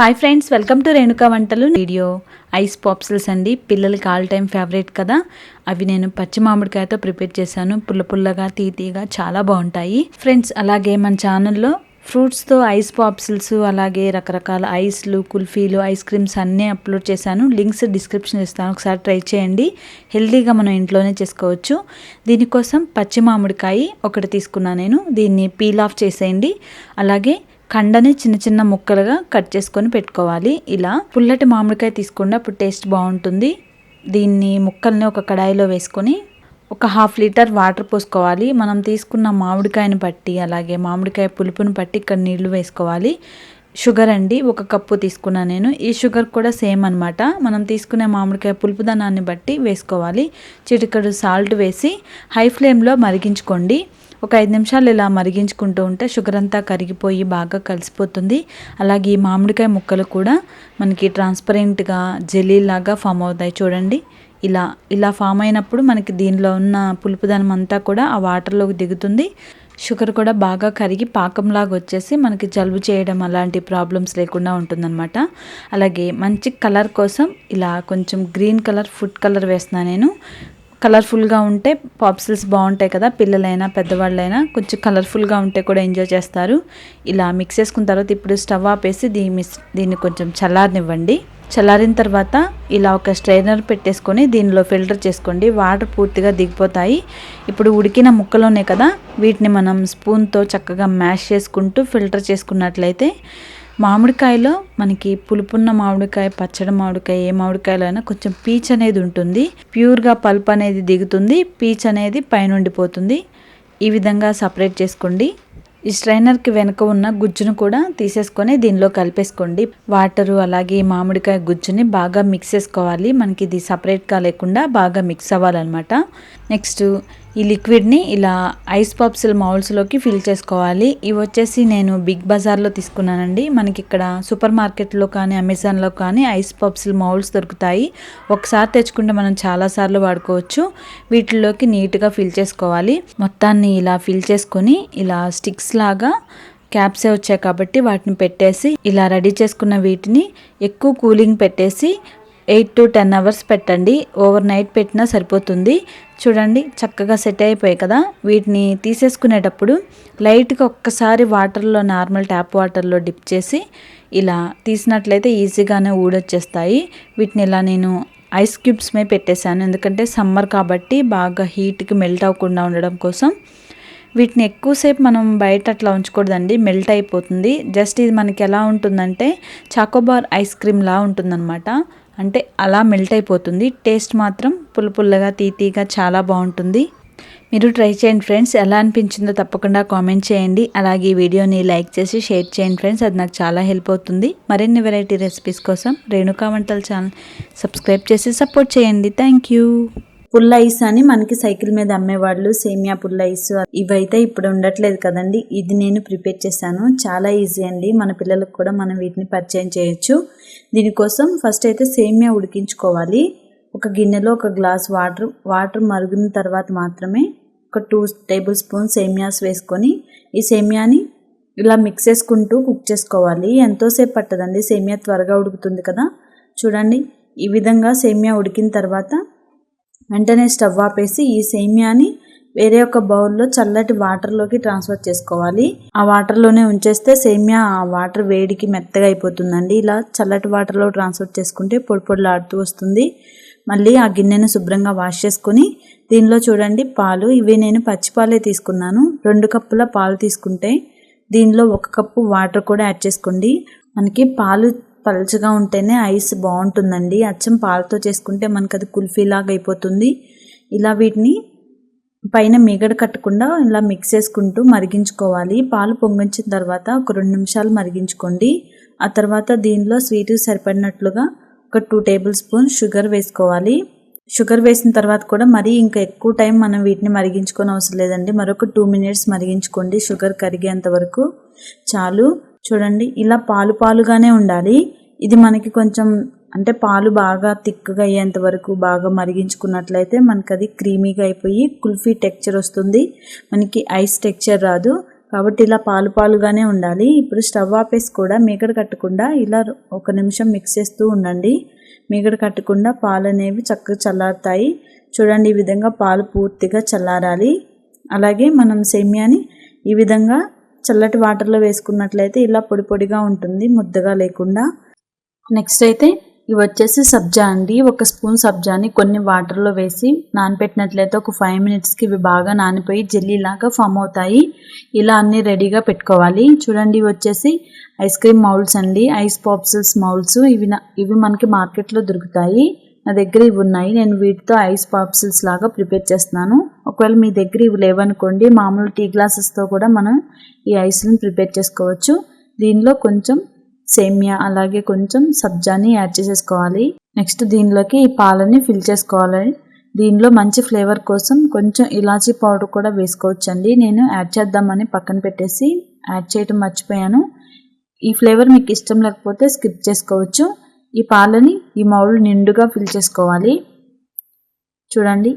Hi friends welcome to Renuka వంటలు video ice పాప్సిల్స్ అండి పిల్లలకి ఆల్ టైమ్ ఫేవరెట్ కదా. అవి నేను పచ్చి మామిడికాయతో ప్రిపేర్ చేశాను. పుల్ల పుల్లగా తీతీగా చాలా బాగుంటాయి. ఫ్రెండ్స్ అలాగే మన ఛానల్లో ఫ్రూట్స్తో ఐస్ పాప్సిల్స్ అలాగే రకరకాల ఐస్లు కుల్ఫీలు ఐస్ క్రీమ్స్ అన్నీ అప్లోడ్ చేశాను. లింక్స్ డిస్క్రిప్షన్ ఇస్తాను. ఒకసారి ట్రై చేయండి. హెల్తీగా మనం ఇంట్లోనే చేసుకోవచ్చు. దీనికోసం పచ్చి మామిడికాయ ఒకటి తీసుకున్నాను నేను. దీన్ని పీల్ ఆఫ్ చేసేయండి. అలాగే కండని చిన్న చిన్న ముక్కలుగా కట్ చేసుకొని పెట్టుకోవాలి. ఇలా పుల్లటి మామిడికాయ తీసుకుంటే అప్పుడు టేస్ట్ బాగుంటుంది. దీన్ని ముక్కల్ని ఒక కడాయిలో వేసుకొని ఒక హాఫ్ లీటర్ వాటర్ పోసుకోవాలి. మనం తీసుకున్న మామిడికాయని బట్టి అలాగే మామిడికాయ పులుపుని బట్టి ఇక్కడ నీళ్ళు వేసుకోవాలి. షుగర్ అండి ఒక కప్పు తీసుకున్నాను నేను. ఈ షుగర్ కూడా సేమ్ అనమాట మనం తీసుకునే మామిడికాయ పులుపుదనాన్ని బట్టి వేసుకోవాలి. చిటికడు సాల్ట్ వేసి హై ఫ్లేమ్లో మరిగించుకోండి. ఒక ఐదు నిమిషాలు ఇలా మరిగించుకుంటూ ఉంటే షుగర్ అంతా కరిగిపోయి బాగా కలిసిపోతుంది. అలాగే ఈ మామిడికాయ ముక్కలు కూడా మనకి ట్రాన్స్పరెంట్గా జెల్లీ లాగా ఫామ్ అవుతాయి చూడండి. ఇలా ఇలా ఫామ్ అయినప్పుడు మనకి దీనిలో ఉన్న పులుపుదనం అంతా కూడా ఆ వాటర్లోకి దిగుతుంది. షుగర్ కూడా బాగా కరిగి పాకంలాగా వచ్చేసి మనకి జలుబు చేయడం అలాంటి ప్రాబ్లమ్స్ లేకుండా ఉంటుందన్నమాట. అలాగే మంచి కలర్ కోసం ఇలా కొంచెం గ్రీన్ కలర్ ఫుడ్ కలర్ వేస్తున్నాను నేను. కలర్ఫుల్గా ఉంటే పాప్సిల్స్ బాగుంటాయి కదా పిల్లలైనా పెద్దవాళ్ళైనా కొంచెం కలర్ఫుల్గా ఉంటే కూడా ఎంజాయ్ చేస్తారు. ఇలా మిక్స్ చేసుకున్న తర్వాత ఇప్పుడు స్టవ్ ఆపేసి దీన్ని మిస్ దీన్ని కొంచెం చల్లారనివ్వండి. చల్లారిన తర్వాత ఇలా ఒక స్ట్రైనర్ పెట్టేసుకొని దీనిలో ఫిల్టర్ చేసుకోండి. వాటర్ పూర్తిగా దిగిపోతాయి. ఇప్పుడు ఉడికిన ముక్కలోనే కదా వీటిని మనం స్పూన్తో చక్కగా మ్యాష్ చేసుకుంటూ ఫిల్టర్ చేసుకున్నట్లయితే మామిడికాయలో మనకి పులుపున్న మామిడికాయ పచ్చడి మామిడికాయ ఏ మామిడికాయలైనా కొంచెం పీచ్ అనేది ఉంటుంది. ప్యూర్గా పల్ప్ అనేది దిగుతుంది. పీచ్ అనేది పైన ఉండిపోతుంది. ఈ విధంగా సపరేట్ చేసుకోండి. ఈ స్ట్రైనర్కి వెనుక ఉన్న గుజ్జును కూడా తీసేసుకొని దీనిలో కలిపేసుకోండి. వాటరు అలాగే మామిడికాయ గుజ్జుని బాగా మిక్స్ చేసుకోవాలి. మనకి ఇది సపరేట్గా లేకుండా బాగా మిక్స్ అవ్వాలన్నమాట. నెక్స్ట్ ఈ లిక్విడ్ని ఇలా ఐస్ పాప్స్ల మౌల్స్లోకి ఫిల్ చేసుకోవాలి. ఇవి వచ్చేసి నేను బిగ్ బజార్లో తీసుకున్నానండి. మనకి ఇక్కడ సూపర్ మార్కెట్లో కానీ అమెజాన్లో కానీ ఐస్ పాప్సిల్ మౌల్స్ దొరుకుతాయి. ఒకసారి తెచ్చుకుంటే మనం చాలాసార్లు వాడుకోవచ్చు. వీటిలోకి నీట్గా ఫిల్ చేసుకోవాలి. మొత్తాన్ని ఇలా ఫిల్ చేసుకొని ఇలా స్టిక్స్ లాగా క్యాప్సే వచ్చాయి కాబట్టి వాటిని పెట్టేసి ఇలా రెడీ చేసుకున్న వీటిని ఎక్కువ కూలింగ్ పెట్టేసి ఎయిట్ టు టెన్ అవర్స్ పెట్టండి. ఓవర్ నైట్ పెట్టినా సరిపోతుంది. చూడండి చక్కగా సెట్ అయిపోయాయి కదా. వీటిని తీసేసుకునేటప్పుడు లైట్గా ఒక్కసారి వాటర్లో నార్మల్ ట్యాప్ వాటర్లో డిప్ చేసి ఇలా తీసినట్లయితే ఈజీగానే ఊడొచ్చేస్తాయి. వీటిని ఇలా నేను ఐస్ క్యూబ్స్ మీద పెట్టేశాను. ఎందుకంటే సమ్మర్ కాబట్టి బాగా హీట్కి మెల్ట్ అవ్వకుండా ఉండడం కోసం. వీటిని ఎక్కువసేపు మనం బయట అట్లా ఉంచకూడదండి. మెల్ట్ అయిపోతుంది. జస్ట్ ఇది మనకి ఎలా ఉంటుందంటే చాకోబార్ ఐస్ క్రీమ్లా ఉంటుందన్నమాట. అంటే అలా మెల్ట్ అయిపోతుంది. టేస్ట్ మాత్రం పుల్ల పుల్లగా తీతీగా చాలా బాగుంటుంది. మీరు ట్రై చేయండి ఫ్రెండ్స్ ఎలా అనిపించిందో తప్పకుండా కామెంట్ చేయండి. అలాగే ఈ వీడియోని లైక్ చేసి షేర్ చేయండి ఫ్రెండ్స్ అది నాకు చాలా హెల్ప్ అవుతుంది. మరిన్ని వెరైటీ రెసిపీస్ కోసం రేణుకా వంటల ఛానల్ సబ్స్క్రైబ్ చేసి సపోర్ట్ చేయండి. థ్యాంక్ యూ పుల్ల ఐస్ అని మనకి సైకిల్ మీద అమ్మేవాళ్ళు సేమియా పుల్ల ఐస్ ఇవైతే ఇప్పుడు ఉండట్లేదు కదండి. ఇది నేను ప్రిపేర్ చేశాను. చాలా ఈజీ అండి. మన పిల్లలకు కూడా మనం వీటిని పరిచయం చేయొచ్చు. దీనికోసం ఫస్ట్ అయితే సేమియా ఉడికించుకోవాలి. ఒక గిన్నెలో ఒక గ్లాస్ వాటర్ వాటర్ మరుగున తర్వాత మాత్రమే ఒక టూ టేబుల్ స్పూన్ సేమియాస్ వేసుకొని ఈ సేమియాని ఇలా మిక్స్ చేసుకుంటూ కుక్ చేసుకోవాలి. ఎంతోసేపు పట్టదండి. సేమియా త్వరగా ఉడుకుతుంది కదా. చూడండి ఈ విధంగా సేమియా ఉడికిన తర్వాత వెంటనే స్టవ్ ఆపేసి ఈ సేమియాని వేరే ఒక బౌల్లో చల్లటి వాటర్లోకి ట్రాన్స్ఫర్ చేసుకోవాలి. ఆ వాటర్లోనే ఉంచేస్తే సేమియా ఆ వాటర్ వేడికి మెత్తగా అయిపోతుందండి. ఇలా చల్లటి వాటర్లో ట్రాన్స్ఫర్ చేసుకుంటే పొడి పొడిలాడుతూ వస్తుంది. మళ్ళీ ఆ గిన్నెను శుభ్రంగా వాష్ చేసుకుని దీనిలో చూడండి పాలు. ఇవి నేను పచ్చిపాలే తీసుకున్నాను. రెండు కప్పుల పాలు తీసుకుంటే దీనిలో ఒక కప్పు వాటర్ కూడా యాడ్ చేసుకోండి. మనకి పాలు పలుచగా ఉంటేనే ఐస్ బాగుంటుందండి. అచ్చం పాలతో చేసుకుంటే మనకు అది కుల్ఫీలాగా అయిపోతుంది. ఇలా వీటిని పైన మిగడ కట్టకుండా ఇలా మిక్స్ చేసుకుంటూ మరిగించుకోవాలి. పాలు పొంగించిన తర్వాత ఒక రెండు నిమిషాలు మరిగించుకోండి. ఆ తర్వాత దీనిలో స్వీట్ సరిపడినట్లుగా ఒక టూ టేబుల్ స్పూన్ షుగర్ వేసుకోవాలి. షుగర్ వేసిన తర్వాత కూడా మరీ ఇంకా ఎక్కువ టైం మనం వీటిని మరిగించుకొని అవసరం లేదండి. మరొక టూ మినిట్స్ మరిగించుకోండి షుగర్ కరిగేంత వరకు. చాలు. చూడండి ఇలా పాలు పాలుగానే ఉండాలి. ఇది మనకి కొంచెం అంటే పాలు బాగా థిక్గా అయ్యేంత వరకు బాగా మరిగించుకున్నట్లయితే మనకి అది క్రీమీగా అయిపోయి కుల్ఫీ టెక్చర్ వస్తుంది. మనకి ఐస్ టెక్చర్ రాదు. కాబట్టి ఇలా పాలు పాలుగానే ఉండాలి. ఇప్పుడు స్టవ్ ఆపేసి కూడా మీగడ కట్టకుండా ఇలా ఒక నిమిషం మిక్స్ చేస్తూ ఉండండి. మీగడ కట్టకుండా పాలు అనేవి చక్కగా చల్లారుతాయి. చూడండి ఈ విధంగా పాలు పూర్తిగా చల్లారాలి. అలాగే మనం సేమ్యాని ఈ విధంగా చల్లటి వాటర్లో వేసుకున్నట్లయితే ఇలా పొడి పొడిగా ఉంటుంది. ముద్దగా లేకుండా నెక్స్ట్ అయితే ఇవి వచ్చేసి సబ్జా అండి. ఒక స్పూన్ సబ్జాని కొన్ని వాటర్లో వేసి నానపెట్టినట్లయితే ఒక ఫైవ్ మినిట్స్కి ఇవి బాగా నానిపోయి జెల్లీ లాగా ఫామ్ అవుతాయి. ఇలా అన్నీ రెడీగా పెట్టుకోవాలి. చూడండి ఇవి వచ్చేసి ఐస్ క్రీమ్ మౌల్స్ అండి. ఐస్ పాప్సిల్స్ మౌల్స్ ఇవి ఇవి మనకి మార్కెట్లో దొరుకుతాయి. నా దగ్గర ఇవి ఉన్నాయి. నేను వీటితో ఐస్ పాప్సిల్స్ లాగా ప్రిపేర్ చేస్తున్నాను. ఒకవేళ మీ దగ్గర ఇవి లేవనుకోండి మామూలు టీ గ్లాసెస్తో కూడా మనం ఈ ఐస్ని ప్రిపేర్ చేసుకోవచ్చు. దీనిలో కొంచెం సేమియా అలాగే కొంచెం సబ్జాని యాడ్ చేసేసుకోవాలి. నెక్స్ట్ దీనిలోకి ఈ పాలని ఫిల్ చేసుకోవాలి. దీనిలో మంచి ఫ్లేవర్ కోసం కొంచెం ఇలాచీ పౌడర్ కూడా వేసుకోవచ్చండి. నేను యాడ్ చేద్దామని పక్కన పెట్టేసి యాడ్ చేయటం మర్చిపోయాను. ఈ ఫ్లేవర్ మీకు ఇష్టం లేకపోతే స్కిప్ చేసుకోవచ్చు. ఈ పాలని ఈ మౌళ్ళు నిండుగా ఫిల్ చేసుకోవాలి. చూడండి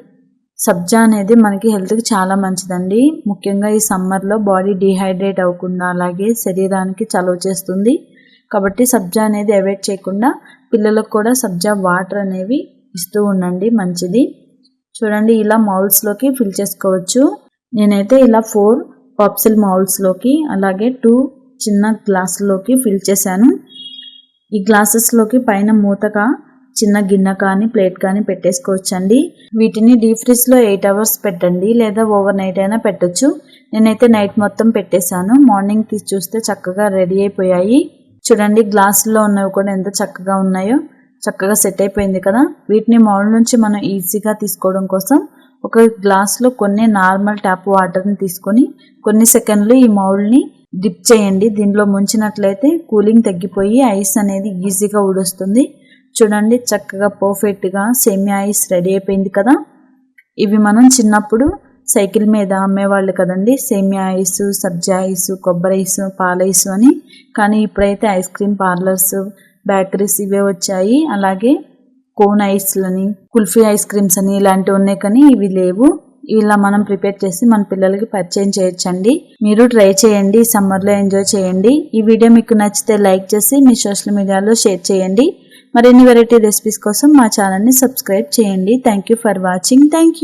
సబ్జా అనేది మనకి హెల్త్కి చాలా మంచిదండి. ముఖ్యంగా ఈ సమ్మర్లో బాడీ డిహైడ్రేట్ అవ్వకుండా అలాగే శరీరానికి చలవ చేస్తుంది. కాబట్టి సబ్జా అనేది అవాయిడ్ చేయకుండా పిల్లలకు కూడా సబ్జా వాటర్ అనేవి ఇస్తూ ఉండండి మంచిది. చూడండి ఇలా మౌల్స్లోకి ఫిల్ చేసుకోవచ్చు. నేనైతే ఇలా ఫోర్ పాప్సిల్ మౌల్స్లోకి అలాగే టూ చిన్న గ్లాసుల్లోకి ఫిల్ చేశాను. ఈ గ్లాసెస్లోకి పైన మూతగా చిన్న గిన్నె కానీ ప్లేట్ కానీ పెట్టేసుకోవచ్చండి. వీటిని డీప్ ఫ్రిడ్జ్లో ఎయిట్ అవర్స్ పెట్టండి లేదా ఓవర్ నైట్ అయినా పెట్టొచ్చు. నేనైతే నైట్ మొత్తం పెట్టేశాను. మార్నింగ్ తీసి చూస్తే చక్కగా రెడీ అయిపోయాయి. చూడండి గ్లాసుల్లో ఉన్నవి కూడా ఎంత చక్కగా ఉన్నాయో. చక్కగా సెట్ అయిపోయింది కదా. వీటిని మౌల్ నుంచి మనం ఈజీగా తీసుకోవడం కోసం ఒక గ్లాస్లో కొన్ని నార్మల్ ట్యాప్ వాటర్ని తీసుకొని కొన్ని సెకండ్లు ఈ మౌల్ని డిప్ చేయండి. దీనిలో ముంచినట్లయితే కూలింగ్ తగ్గిపోయి ఐస్ అనేది ఈజీగా ఊడొస్తుంది. చూడండి చక్కగా పర్ఫెక్ట్గా సేమియా ఐస్ రెడీ అయిపోయింది కదా. ఇవి మనం చిన్నప్పుడు సైకిల్ మీద అమ్మేవాళ్ళు కదండి. సేమియా ఐస్ సబ్జా ఐస్ కొబ్బరి ఐస్ పాల ఐస్ అని. కానీ ఇప్పుడైతే ఐస్ క్రీమ్ పార్లర్స్ బేకరీస్ ఇవే వచ్చాయి. అలాగే కోన్ ఐస్లని కుల్ఫీ ఐస్ క్రీమ్స్ అని ఇలాంటివి ఉన్నాయి కానీ ఇవి లేవు. ఇలా మనం ప్రిపేర్ చేసి మన పిల్లలకి పరిచయం చేయొచ్చండి. మీరు ట్రై చేయండి సమ్మర్లో ఎంజాయ్ చేయండి. ఈ వీడియో మీకు నచ్చితే లైక్ చేసి మీ సోషల్ మీడియాలో షేర్ చేయండి. మరిన్ని వెరైటీ రెసిపీస్ కోసం మా ఛానల్ని సబ్స్క్రైబ్ చేయండి. Thank for watching. థ్యాంక్